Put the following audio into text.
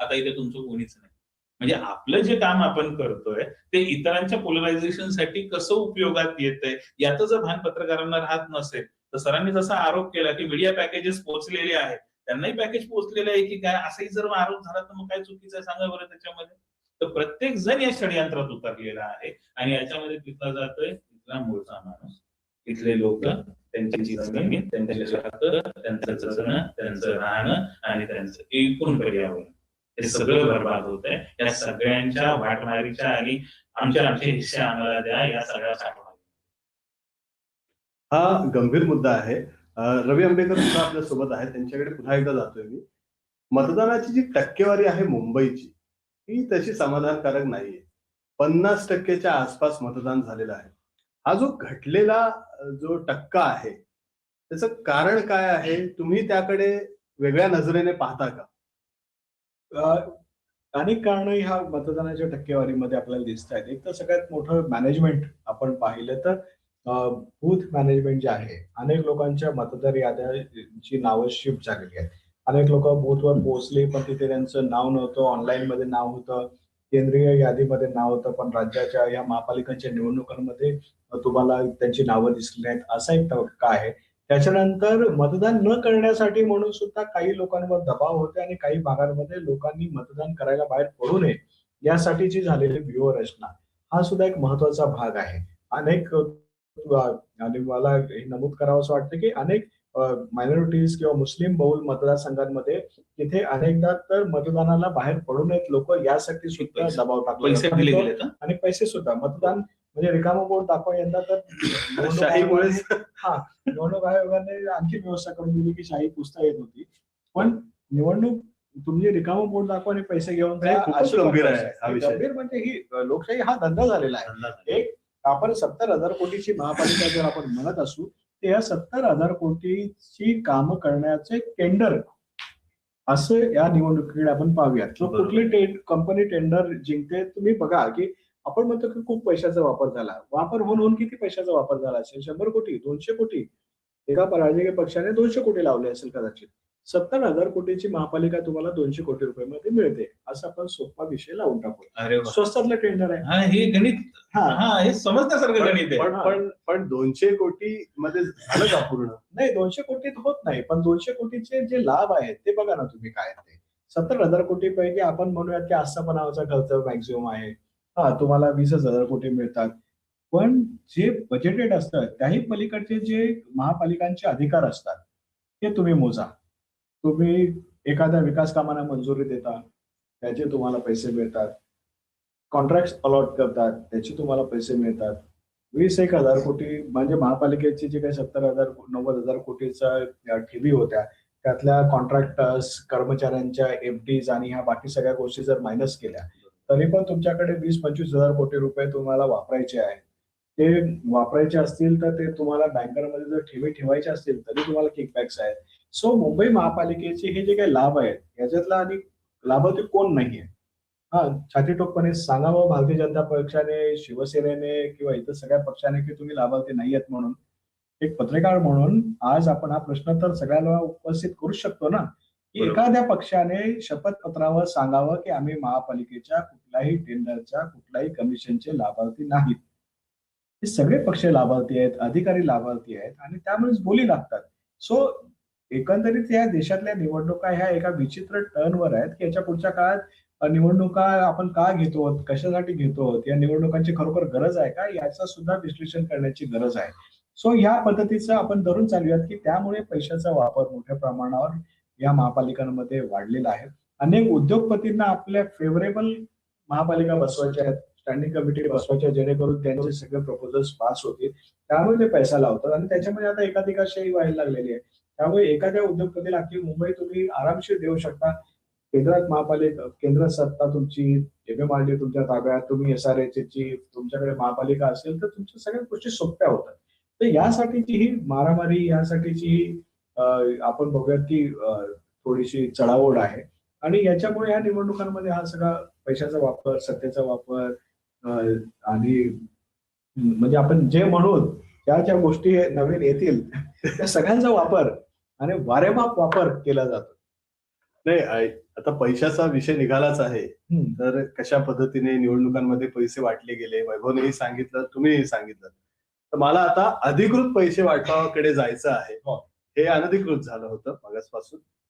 आता इथे तुमचं कोणीच नाही. म्हणजे आपलं जे काम आपण करतोय ते इतरांच्या पोलरायझेशनसाठी कसं उपयोगात येतंय याचं जर भान पत्रकारांना राहत नसेल तर सरांनी जसा आरोप केला की मीडिया पॅकेजेस पोहोचलेले आहेत त्यांनाही पॅकेज पोहोचलेलं आहे की काय? असाही जर आरोप झाला तर मग काय चुकीचं आहे सांगा बरं त्याच्यामध्ये. तर प्रत्येक जण या षडयंत्रात उतरलेला आहे आणि याच्यामध्ये तिथला जातोय तिथला मूळचा माणूस. इथले लोक त्यांची जीवन त्यांच्या त्यांचं जगणं त्यांचं राहणं आणि त्यांचं एकूण पर्यावरण. हे सगळं बरबाद होत आहे या सगळ्यांच्या वाटमारीच्या आणि आमच्या आमचे हिस्से आम्हाला द्या या सगळ्या साठवण हा गंभीर मुद्दा आहे. रवी आंबेकर सुद्धा आपल्यासोबत आहेत. त्यांच्याकडे पुन्हा एकदा जातोय मी. मतदानाची जी टक्केवारी आहे मुंबईची ही तशी समाधानकारक नाहीये. पन्नास टक्केच्या आसपास मतदान झालेलं आहे. हा जो घटलेला जो टक्का आहे त्याचं कारण काय आहे? तुम्ही त्याकडे वेगळ्या नजरेने पाहता का? अनेक कारणं ह्या मतदानाच्या टक्केवारीमध्ये आपल्याला दिसत आहेत. एक तर सगळ्यात मोठं मॅनेजमेंट आपण पाहिलं तर बूथ मॅनेजमेंट जे आहे अनेक लोकांच्या मतदार याद्यांची नावं शिफ्ट झालेली आहेत. अनेक लोक बूथवर पोहोचले पण तिथे त्यांचं नाव नव्हतं ऑनलाईन मध्ये नाव होतं केंद्रीय यादीमध्ये नाव होतं पण राज्याच्या या महापालिकांच्या निवडणुकांमध्ये तुम्हाला त्यांची नावं दिसली नाहीत. असा एक टक्का आहे. त्याच्यानंतर मतदान न करण्यासाठी म्हणून सुद्धा काही लोकांवर दबाव होते आणि काही भागांमध्ये लोकांनी मतदान करायला बाहेर पडू नये यासाठीची झालेली व्यूहरचना. हा सुद्धा एक महत्त्वाचा भाग आहे. अनेक आणि मला हे नमूद करावं असं वाटतं की अनेक मायनॉरिटीज किंवा मुस्लिम बहुल मतदारसंघांमध्ये तिथे अनेकदा तर मतदानाला बाहेर पडू नयेत लोक. यासाठी सुद्धा दबाव टाकले आणि पैसे सुद्धा. मतदान म्हणजे रिकामा बोर्ड दाखवा यंदा तर. हा निवडणूक आयोगाने आणखी व्यवस्था करून दिली की शाही पुसता येत होती. पण निवडणूक तुम्ही रिकामा बोर्ड दाखवा आणि पैसे घेऊन गंभीर आहे हा. गंभीर म्हणजे ही लोकशाही हा धंदा झालेला आहे. एक आपण सत्तर हजार कोटीची महापालिका जर आपण म्हणत असू तर या सत्तर हजार कोटीची कामं करण्याचे टेंडर असं या निवडणुकीकडे आपण पाहूयात. कुठली कंपनी टेंडर जिंकते तुम्ही बघा की आपण म्हणतो की खूप पैशाचा वापर झाला. वापर होऊन होऊन किती पैशाचा वापर झाला असेल? शंभर कोटी दोनशे कोटी. एका राजकीय पक्षाने दोनशे कोटी लावले असेल कदाचित. सत्तर हजार कोटीची महापालिका तुम्हाला दोनशे कोटी रुपयामध्ये मिळते. असं आपण सोपा विषय लावून टाकू. स्वस्तातलं टेंडर आहे. हा हे गणित. हा. हा हे समजण्यासारखं गणित आहे. पण पण पण दोनशे कोटी मध्ये झालं का पूर्ण? नाही दोनशे कोटीत होत नाही. पण दोनशे कोटीचे जे लाभ आहेत ते बघा ना तुम्ही काय ते. सत्तर हजार कोटी पैकी आपण म्हणूयात की आस्थापनाचा खर्च मॅक्झिमम आहे. हा तुम्हाला वीसच हजार कोटी मिळतात. पण जे बजेटेड असतात त्याही पलीकडचे जे महापालिकांचे अधिकार असतात ते तुम्ही मोजा. तुम्ही एखाद्या विकास कामांना मंजुरी देता त्याचे तुम्हाला पैसे मिळतात. कॉन्ट्रॅक्ट अलॉट करतात त्याचे तुम्हाला पैसे मिळतात. वीस एक हजार कोटी म्हणजे महापालिकेची जे काही सत्तर हजार नव्वद हजार कोटीचा ठेवी होत्या त्यातल्या कॉन्ट्रॅक्टर्स कर्मचाऱ्यांच्या एफडीज आणि ह्या बाकी सगळ्या गोष्टी जर मायनस केल्या तरी पण तुमच्याकडे वीस पंचवीस हजार कोटी रुपये तुम्हाला वापरायचे आहेत. ते वापरायचे असतील तर ते तुम्हाला बँकांमध्ये जर ठेवी ठेवायचे असतील तरी तुम्हाला किकबॅक्स आहेत. सो मुंबई महापालिकेचे हे जे काही लाभ आहेत याच्यातला आणि लाभार्थी कोण नाहीये? हा छातीटोकपणे सांगावं भारतीय जनता पक्षाने शिवसेनेने किंवा इतर सगळ्या पक्षाने की तुम्ही लाभार्थी नाही आहेत म्हणून. एक पत्रकार म्हणून आज आपण हा प्रश्न तर सगळ्यांना उपस्थित करू शकतो ना? एखाद्या पक्षाने शपथपत्रावर सांगावं की आम्ही महापालिकेच्या कुठल्याही टेंडरच्या कुठल्याही कमिशनचे लाभार्थी नाहीत हे सगळे पक्ष लाभार्थी आहेत अधिकारी लाभार्थी आहेत आणि त्यामुळेच बोली लागतात. सो एकंदरीत या देशातल्या निवडणुका ह्या एका विचित्र टर्नवर आहेत की याच्या पुढच्या काळात निवडणुका आपण का घेतो आहोत, कशासाठी घेतो आहोत, या निवडणुकांची खरोखर गरज आहे का याचं सुद्धा विश्लेषण करण्याची गरज आहे. सो या पद्धतीचं आपण धरून चालूयात की त्यामुळे पैशाचा वापर मोठ्या प्रमाणावर या महापालिकांमध्ये वाढलेला आहे. अनेक उद्योगपतींना आपल्या फेवरेबल महापालिका बसवायच्या आहेत स्टँडिंग कमिटी बसवायच्या जेणेकरून त्यांचे सगळे प्रपोजल्स पास होतील. त्यामुळे ते पैसा लावतात आणि त्याच्यामध्ये आता एकाधिकाशाही व्हायला लागलेली आहे. त्यामुळे एखाद्या उद्योगपतीला अख्खी मुंबई तुम्ही आरामशीर देऊ शकता. केंद्रात महापालिका केंद्र सत्ता तुमची एमएमआरडी तुमच्या ताब्यात तुम्ही एस आर ची तुमच्याकडे महापालिका असेल तर तुमच्या सगळ्या गोष्टी सोप्या होतात. तर यासाठीची ही मारामारी यासाठीची ही आपण बघूयात की थोडीशी चढाओढ आहे. आणि याच्यामुळे या निवडणुकांमध्ये हा सगळा पैशाचा वापर सत्तेचा वापर आणि म्हणजे आपण जे म्हणू त्या ज्या गोष्टी नवीन येतील त्या सगळ्यांचा वापर आणि वारेमाप वापर केला जातो. नाही आता पैशाचा विषय निघालाच आहे. तर कशा पद्धतीने निवडणुकांमध्ये पैसे वाटले गेले? वैभवनेही सांगितलं तुम्हीही सांगितलं. तर मला आता अधिकृत पैसे वाटपाकडे जायचं आहे. हो. हे अनधिकृत झालं होतं मागासपासून.